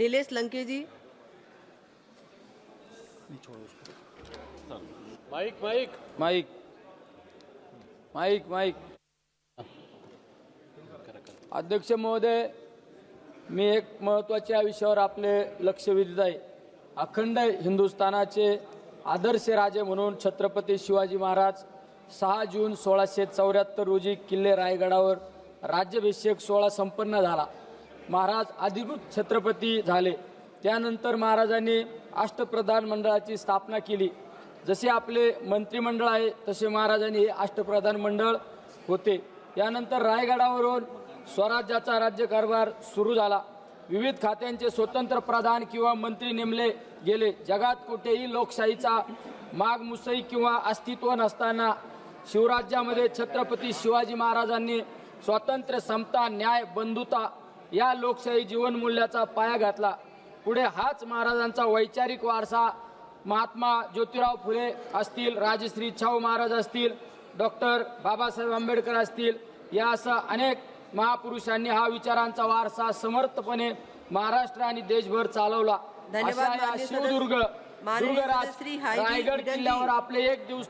Nilesh Lanke ji. Mike mike mike mike mike अध्यक्ष महोदय मी एक महत्त्वाच्या विषयावर आपले लक्ष वेधित आहे. अखंड हिंदुस्थानाचे आदर्श राजे म्हणून छत्रपती शिवाजी महाराज सहा जून सोळाशे चौऱ्याहत्तर रोजी किल्ले रायगडावर राज्याभिषेक सोहळा संपन्न झाला. महाराज अधिकृत छत्रपती झाले. त्यानंतर महाराजांनी अष्टप्रधान मंडळाची स्थापना केली. जसे आपले मंत्रिमंडळ आहे तसे महाराजांनी हे अष्टप्रधान मंडळ होते. त्यानंतर रायगडावरून स्वराज्याचा राज्यकारभार सुरू झाला. विविध खात्यांचे स्वतंत्र प्रधान किंवा मंत्री नेमले गेले. जगात कुठेही लोकशाहीचा माग मुसई किंवा अस्तित्व नसताना शिवराज्यामध्ये छत्रपती शिवाजी महाराजांनी स्वातंत्र्य समता न्याय बंधुता या लोकशाही जीवनमूल्याचा पाया घातला पुढे हाच महाराजांचा वैचारिक वारसा महात्मा ज्योतिराव फुले असतील राजश्री छाऊ महाराज असतील डॉक्टर बाबासाहेब आंबेडकर असतील या असं अनेक महापुरुषांनी हा विचारांचा वारसा समर्थपणे महाराष्ट्र आणि देशभर चालवला शिवदुर्ग रायगड. किल्ल्यावर आपले एक दिवस